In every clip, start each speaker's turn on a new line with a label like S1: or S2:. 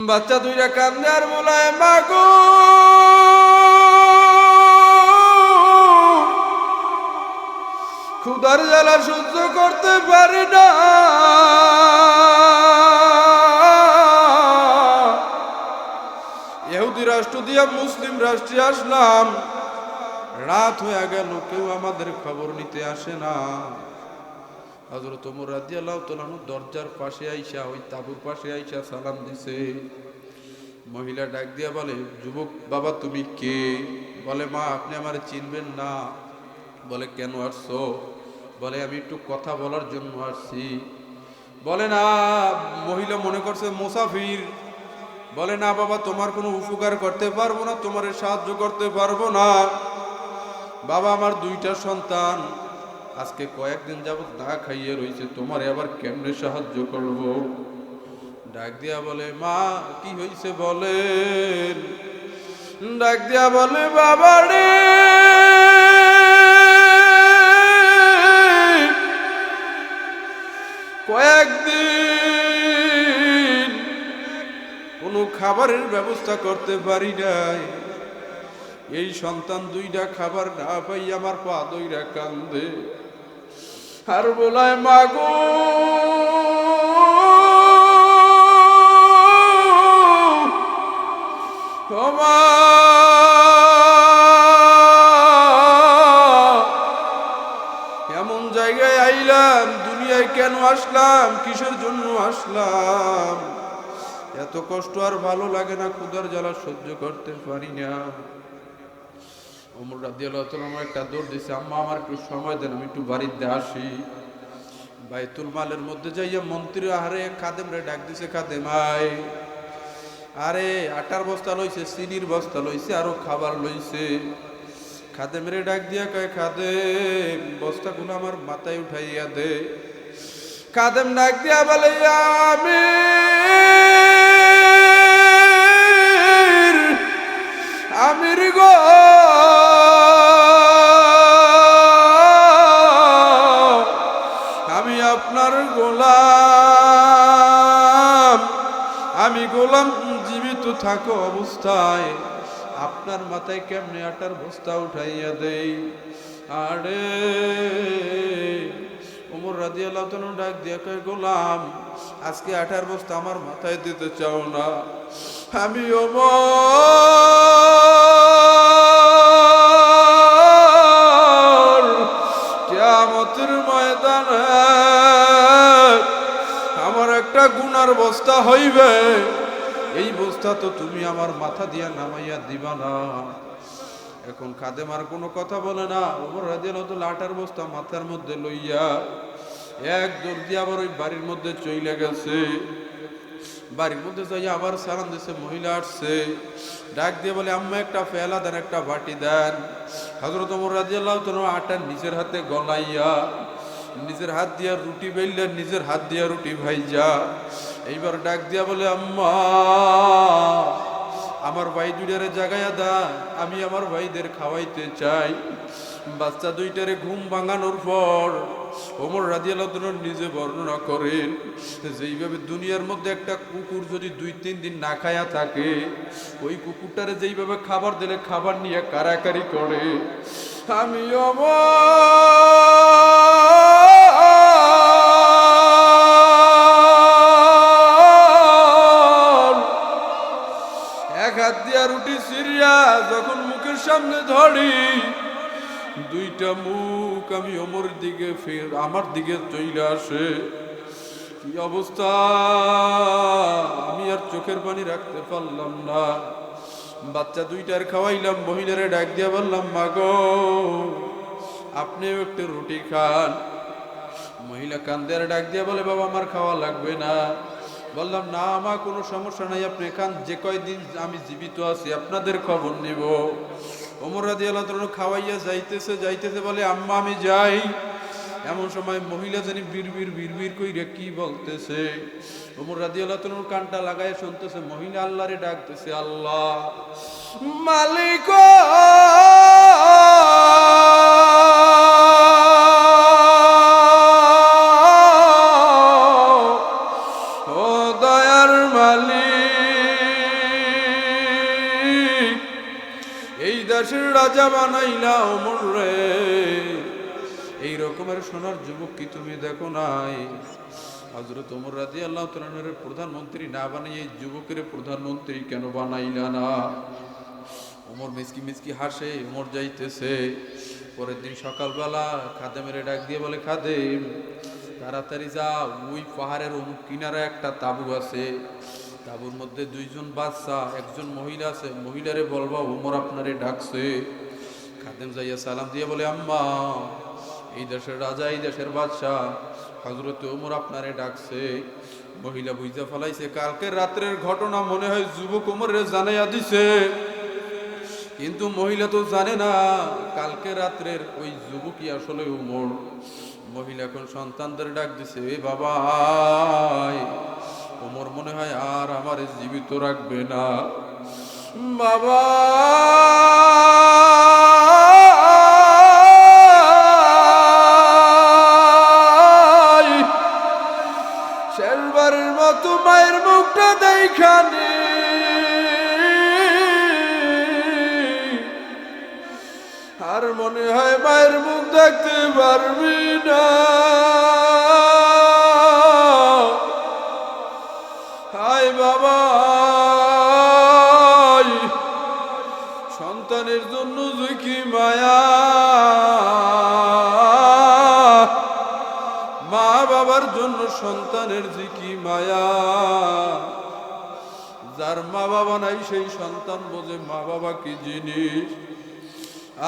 S1: বাচ্চা দুইটা কান্দে আর মোলায় মাগো ক্ষুদার জ্বালা সহ্য করতে পারি না। ইহুদি রাষ্ট্র দিয়া মুসলিম রাষ্ট্রে আসলাম। রাত হয়ে গেল, কেউ আমাদের খবর নিতে আসে না। হজরত ওমর রাদিয়াল্লাহু তাআলা দরজার পাশে আইসা, ওই তাবুর পাশে আইসা সালাম দিছে। মহিলা ডাক দিয়া বলে, যুবক, বাবা তুমি কে? বলে, মা, আপনি আমার চিনবেন না। বলে, কেন আসছো? বলে, আমি একটু কথা বলার জন্য আসছি। বলে, না, মহিলা মনে করছে মুসাফির। বলে, না, বাবা, তোমার কোনো উপকার করতে পারব না, তোমার সাহায্য করতে পারব না। বাবা আমার দুইটা সন্তান। আজকে কয়েকদিন যাবত না খাইয়ে রয়েছে তোমার আবার কেমনে সাহায্য করব? ডাক দিয়া বলে, মা, কি হয়েছে বলেন? ডাক দিয়া বলে বাবা রে কয়েকদিন কোনো খাবারের ব্যবস্থা করতে পারি নাই। এই সন্তান দুইটা খাবার না পাই আমার পা দইরা কান্দে। আর বলায় মাগো! এমন জায়গায় আইলাম, দুনিয়ায় কেন আসলাম, কিসের জন্য আসলাম? এত কষ্ট আর ভালো লাগে না ক্ষুদার জ্বালা সহ্য করতে পারি না। ওমর রাদিয়াল্লাহু তাআলা আমার একটা দৌড় দিছে, আম্মা, আমার একটু সময় দেন, আমি একটু বাড়িতে আসি। বাইতুল মালের মধ্যে যাইয়া মন্ত্রী আহারে খাদেম রে ডাক দিছে খাদেম আয়। আরে, আটার বস্তা লইছে, চিনির বস্তা লইছে, আরও খাবার লইছে। খাদেম রে ডাক দিয়া কয় খাদেম বস্তাগুলো আমার মাথায় উঠাইয়া দে। খাদেম ডাক দিয়া বলে আমি থাকো অবস্থায়। আপনার মাথায় কেমনে আটার বস্তা উঠাইয়া দেই? আরে, ওমর রাদিয়াল্লাহু তাআলা ডাক দিয়া কয়, গোলাম, আজকে আঠার বস্তা আমার মাথায় দিতে চাও না। আমি ওমর, কিয়ামতের ময়দানে আমার একটা গুনার বস্তা হইবে। এই বস্তা তো তুমি আমার মাথা দিয়া নামাইয়া দিবা না। এখন খাদেমার কোনো কথা বলে না। ওমর রাদিয়াল্লাহু তাআলা আটার বস্তা মাথার মধ্যে লইয়া এক দৌড় দিয়ে আবার ওই বাড়ির মধ্যে চইলে গেছে। বাড়ির মধ্যে যাই আবার সালাম দিছে, মহিলা আসছে। ডাক দিয়ে বলে, আম্মা, একটা ফেলা দেন, একটা বাটি দেন। হজরত ওমর রাদিয়াল্লাহু তাআলা আটা নিজের হাতে গলাইয়া নিজের হাত দিয়া রুটি বেললেন নিজের হাত দিয়া রুটি ভাইজা। এইবার ডাক দিয়া বলে, আম্মা, আমার ভাই দুইটারে জাগাইয়া দা আমি আমার ভাইদের খাওয়াইতে চাই। বাচ্চা দুইটারে ঘুম ভাঙানোর পর ওমর রাদিয়াল্লাহু নিজে বর্ণনা করেন, যেইভাবে দুনিয়ার মধ্যে একটা কুকুর যদি দুই, তিন দিন না খায়া থাকে, ওই কুকুরটারে যেইভাবে খাবার দিলে খাবার নিয়ে কারাকারি করে। আমি অমর রুটি সিরিয়া যখন মুখের সামনে ধরি, দুইটা মুখ আমি ওমর দিকে ফের আমার দিকে চলে আসে। কি অবস্থা? আমি আর চোখের পানি রাখতে পারলাম না। বাচ্চা দুইটার খাওয়াইলাম, মহিলারে ডাক দিয়া বললাম মাগো আপনিও একটু রুটি খান। মহিলা কান্দের ডাক দিয়ে বলে, বাবা, আমার খাওয়া লাগবে না। বললাম, না, আমার কোনো সমস্যা নাই, আপনি খান যে কয়দিন আমি জীবিত আছি, আপনাদের খবর নিব। ওমর রাজি আল্লাহ খাওয়াইয়া যাইতেছে যাইতেছে বলে, আম্মা, আমি যাই। এমন সময় মহিলা জানি বিড়বির বিড়বির কইরে কি বলতেছে। ওমর রাজি আল্লাহ কানটা লাগায় শুনতেছে, মহিলা আল্লাহরে ডাকতেছে, আল্লাহ, মালিক দেশের রাজা বানাইলা অমর রে। এই রকমের সোনার যুবক কি তুমি দেখো নাই? হজরত ওমর রাজি আল্লাহ তালের প্রধানমন্ত্রী না বানিয়ে এই যুবকের প্রধানমন্ত্রী কেন বানাইলা না? ওমর মিসকি মিসকি হাসে, ওমর যাইতেছে। পরের দিন সকালবেলা খাদেমের ডাক দিয়ে বলে, খাদেম, তাড়াতাড়ি যা ওই পাহাড়ের অমুক কিনারে একটা তাবু আছে। তাবুর মধ্যে দুইজন বাচ্চা একজন মহিলা আছে। মহিলারে বলবা ওমর আপনারে ডাকছে। খাদেম যাইয়া সালাম দিয়ে বলে, আম্মা, এই দেশের রাজা, এই দেশের বাদশাহ হজরত ওমর আপনারে ডাকছে। মহিলা বুঝতে ফেলাইছে কালকের রাত্রের ঘটনা মনে হয় যুবক ওমরে জানাইয়া দিছে। কিন্তু মহিলা তো জানে না, কালকে রাত্রের ওই যুবকই আসলে উমর। মহিলা এখন সন্তানদের ডাক দিছে বাবা। ওমর মনে হয় আর আমার জীবিত রাখবে না। বাবা! মতো মায়ের মুখটা আর মনে হয় মায়ের মুখ দেখতে পারবি না। সন্তানের যে কি মায়া। যার মা বাবা নাই, সেই সন্তান বোঝে মা বাবা কি জিনিস।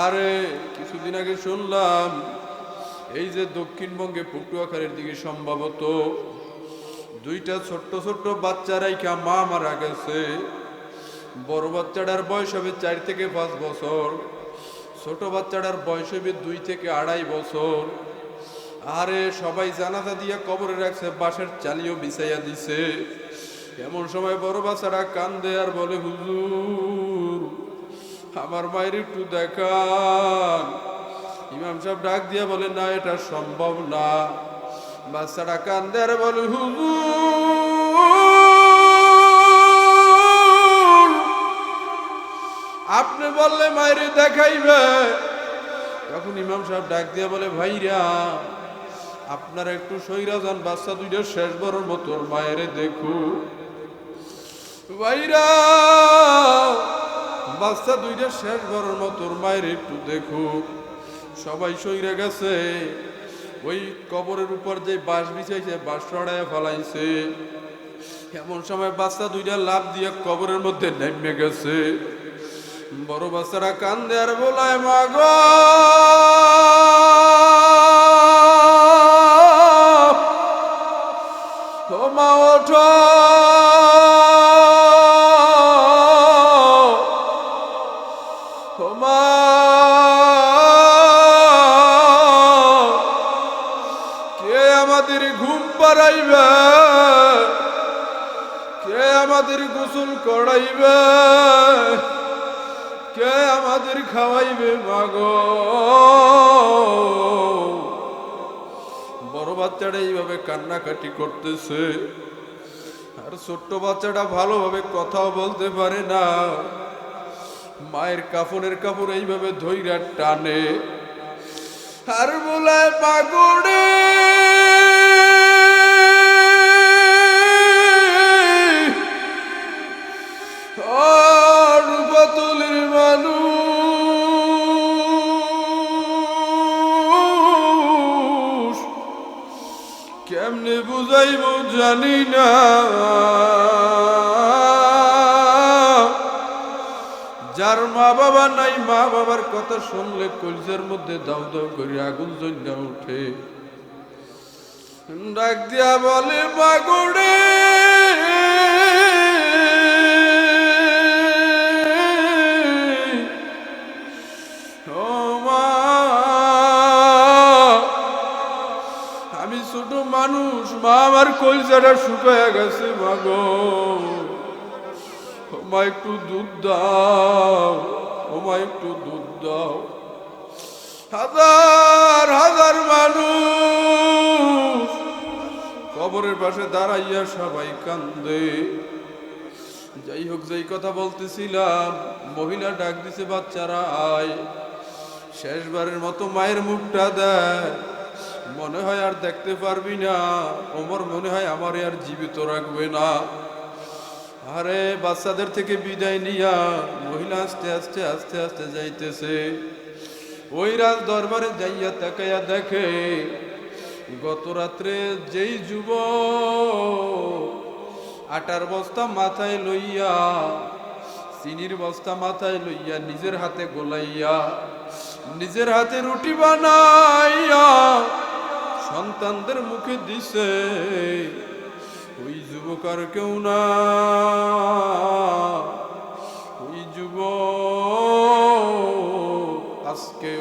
S1: আরে, কিছুদিন আগে শুনলাম, এই যে দক্ষিণবঙ্গে পটুয়াখালীর দিকে সম্ভবত দুইটা ছোট্ট ছোট্ট বাচ্চারাইকা মা মারা গেছে। বড় বাচ্চাটার বয়স হবে চার থেকে পাঁচ বছর, ছোট বাচ্চাটার বয়স হবে দুই থেকে আড়াই বছর। আরে, সবাই জানাজা দিয়ে কবরে রাখছে, বাঁশের চালিও বিছাইয়া দিছে। এমন সময় বড় বাচ্চারা কান্দে আর বলে, হুজুর, আমার মায়ের একটু দেখান। ইমাম সাহেব ডাক দিয়ে বলে, না, এটা সম্ভব না। বাচ্চারা কান্দে আর বলে, হুজুর, আপনি বললে মায়ের দেখাইবে? তখন ইমাম সাহেব ডাক দিয়ে বলে, ভাইরা আপনারা একটু সৈরা যান বাচ্চা দুইটা শেষ বড়র মতো মায়ের দেখু। ভাইরা, বাচ্চা দুইটা শেষ বড়র মতো মায়ের একটু দেখু। সবাই সইরে গেছে। ওই কবরের উপর যে বাঁশ বিছাইছে বাঁশ সরাইয়া ফেলাইছে। এমন সময় বাচ্চা দুইটা লাভ দিয়ে কবরের মধ্যে নেমে গেছে। বড় বাচ্চারা কান্দে আর বলায় মাগ মা। কে আমাদের ঘুম পাড়াইবে? কে আমাদের গোসল করাইবে? কে আমাদের খাওয়াইবে মাগো বড় বাচ্চাটা এইভাবে কান্নাকাটি করতেছে। আর ছোট্ট বাচ্চাটা ভালোভাবে কথাও বলতে পারে না। মায়ের কাপড়ের কাপড় এইভাবে ধৈরা টানে। আর বলায় পাগড়ে কেমনে বুঝাইব? জানি না। যার মা বাবা নাই মা বাবার কথা শুনলে কলজের মধ্যে দাও দাও করে আগুন জ্বলনা উঠে। ডাক দিয়া বলে মাগুড়ে ও মা আমার কলজাটা শুকায় গেছে, মাগো। মা একটু দুধ দাও। মা একটু দুধ দাও। হাজার হাজার মানুষ কবরের পাশে দাঁড়াইয়া সবাই কান্দে। যাই হোক, যেই কথা বলতেছিলাম, মহিলা ডাক দিছে, বাচ্চারা আয়। শেষবারের মতো মায়ের মুখটা দেয়। মনে হয় আর দেখতে পারবি না। ওমর মনে হয় আমার আর জীবিত রাখবে না। আরে, বাচ্চাদের থেকে বিদায় নিয়া মহিলা আস্তে আস্তে আস্তে আস্তে যাইতেছে। ওই রাত দরবারে যাইয়া তাকাইয়া দেখে, গত রাত্রে যেই যুব আটার বস্তা মাথায় লইয়া, চিনির বস্তা মাথায় লইয়া নিজের হাতে গোলাইয়া, নিজের হাতে রুটি বানাইয়া সন্তানদের মুখে দিছে, ওই যুবক আর কেউ না। ওই যুব আজকে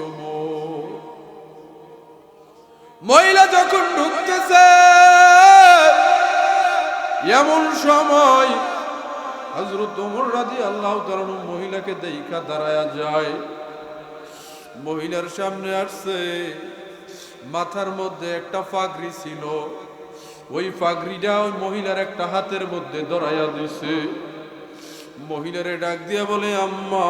S1: মহিলা যখন ঢুকতেছে, এমন সময় হজরত ওমর রাজি আল্লাহ তালন মহিলাকে দেখা দাঁড়ায়া যায়। মহিলার সামনে আসছে মাথার মধ্যে একটা ফাগরি ছিল। ওই ফাগরিটা ওই মহিলার একটা হাতের মধ্যে ধরাইয়া দিছে। মহিলারে ডাক দিয়া বলে, আম্মা,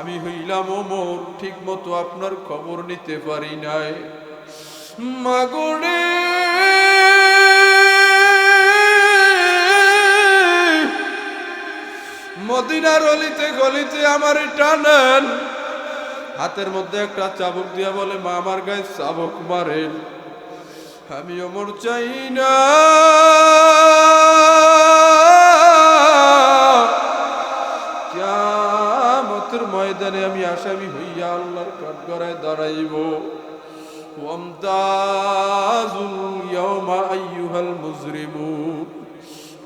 S1: আমি হইলাম ওমর ঠিক মতো আপনার খবর নিতে পারি নাই। মাগরে মদিনার অলিতে গলিতে আমার টানেন। হাতের মধ্যে একটা চাবুক দিয়া বলে, মা আমার গায়ে চাবুক মারেন আমি অমর চাই না। ময়দানে আমি আসামি হইয়া আল্লাহর কাঠগড়ায় দাঁড়াইব।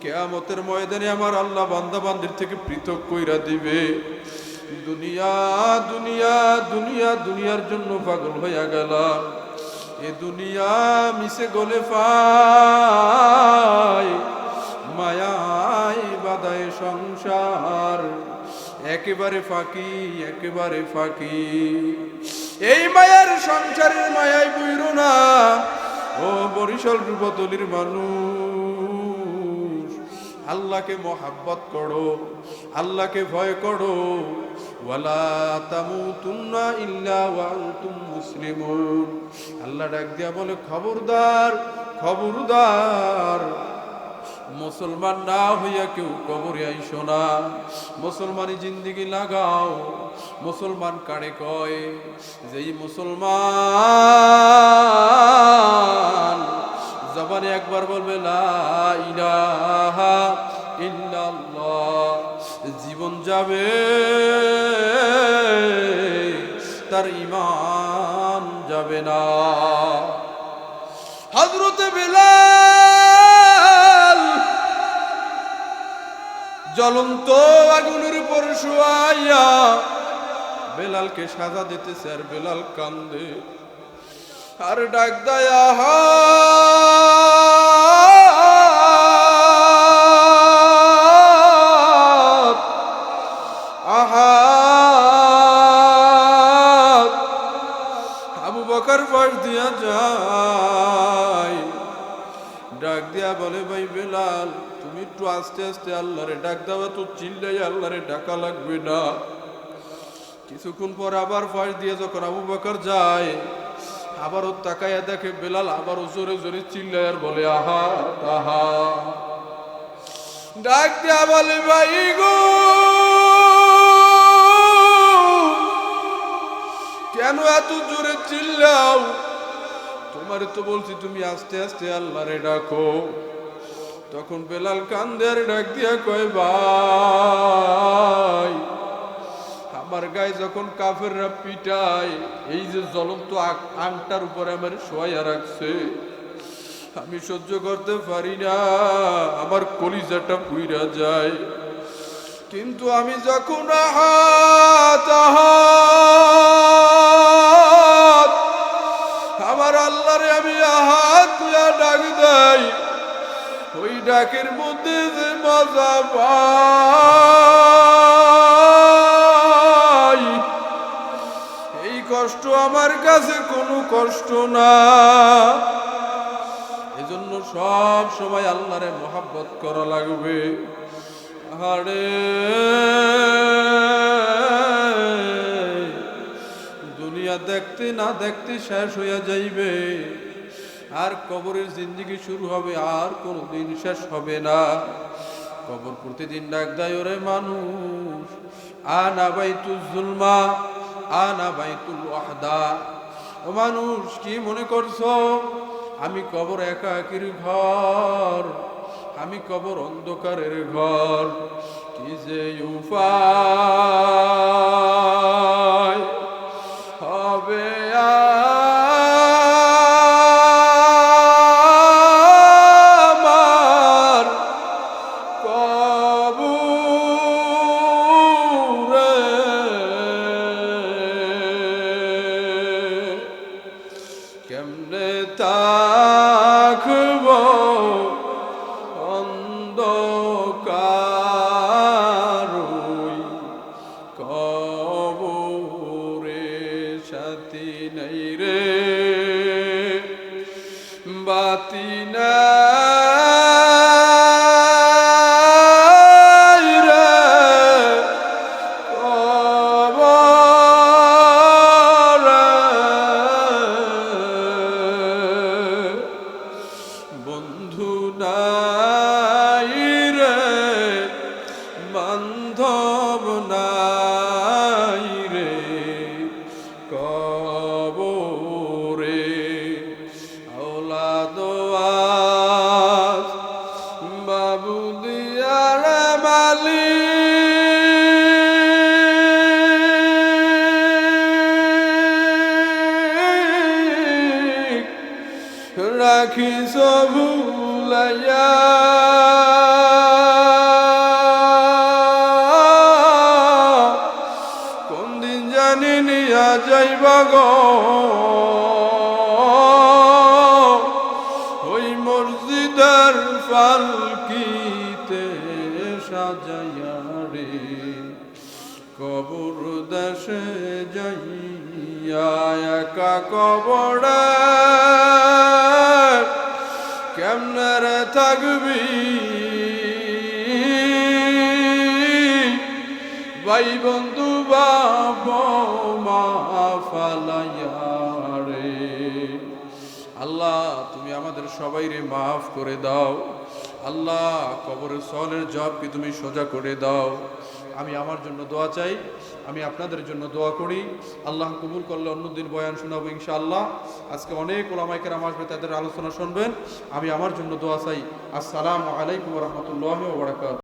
S1: কেয়ামতের ময়দানে আমার আল্লাহ বান্দা বান্দির থেকে পৃথক কইরা দিবে। দুনিয়া দুনিয়া দুনিয়া, দুনিয়ার জন্য পাগল হইয়া গেলাম। এ দুনিয়া মিশে গলে পাই মায়াই বাদায় সংসার। একেবারে ফাঁকি একেবারে ফাঁকি। এই মায়ার সংসারের মায়াই বইর না। ও বরিশাল রূপতলির মানুষ। আল্লাহকে মহাব্বত করো, আল্লাহকে ভয় করো। আল্লাহ ডাক দিয়া বলে মুসলমান না হইয়া কেউ কবরে আইসো না। মুসলমানি জিন্দিগি লাগাও। মুসলমান কারে কয়? যেই মুসলমান জবানে একবার বলবে জীবন যাবে, তার ইমান যাবে না। হজরতে বেলাল জ্বলন্ত আগুনের উপর শুয়াইয়া বেলালকে সাজা দিতেছে, আর বেলাল কান্দে। আর ডাক দয়া আবু বকর ডাক দিয়া বলে, ভাই বেলাল, তুমি আস্তে আস্তে ডাক তো ডাকা লাগবে না। কিছুক্ষণ পর আবার ফাঁস দিয়ে যখন আবু বকর যায় আবারও তাকাইয়া দেখে বেলাল আবারও জোরে জোরে চিল্লায় বলে, আহা আহা। ডাক দিয়া বলে, ভাই গো, কেন এত জোরে চিল্লাও? তোমার তো বলছি তুমি আস্তে আস্তে আল্লাহরে ডাকো। তখন বেলাল কান্দের ডাক দিয়া কয়, ভাই আমার গায়ে যখন কাফেররা পিটায়, এই যে জ্বলন্ত আংটার উপরে আমার শোয়া রাখছে, আমি সহ্য করতে পারি না, আমার কলিজাটা পুইরা যায়। কিন্তু আমি যখন আহাত আহাত, আমার আল্লাহরে আমি আহাত ডাক দেই। ওই ডাকের মধ্যে যে মজা পাই আমার কাছে কোনো কষ্ট না। এজন্য সব সময় আল্লাহরে মোহাব্বত করা লাগবে। আরে দুনিয়া দেখতে না দেখতে শেষ হইয়া যাইবে। আর কবরের জিন্দগি শুরু হবে, আর কোনো দিন শেষ হবে না। কবর প্রতিদিন ডাক দেয়, ওরে মানুষ, আনা বাইতুল জুলমা ও মানুষ, কি মনে করছ? আমি কবর একাকির ঘর, আমি কবর অন্ধকারের ঘর, কি যে উপায় সবুলাইয়া কোন দিন জানি নিয়া যাইব গো। ওই মসজিদের পালকিতে সাজাইয়া রে। কবর দেশে যাইয়া একা কবরে। কেমনে রে থাকবি ভাই বন্ধু বাপ মা ফালাইয়া রে আল্লাহ, তুমি আমাদের সবাইরে মাফ করে দাও। আল্লাহ, কবরের সলের জবকে তুমি সোজা করে দাও। আমি আমার জন্য দোয়া চাই, আমি আপনাদের জন্য দোয়া করি। আল্লাহ কবুল করলে অন্যদিন বয়ান শোনাবো ইনশাআল্লাহ। আজকে অনেক ওলামাইকের আমার তাদের আলোচনা শুনবেন। আমি আমার জন্য দোয়া চাই। আসসালামু আলাইকুম রহমতুল্লাহ বারাকাত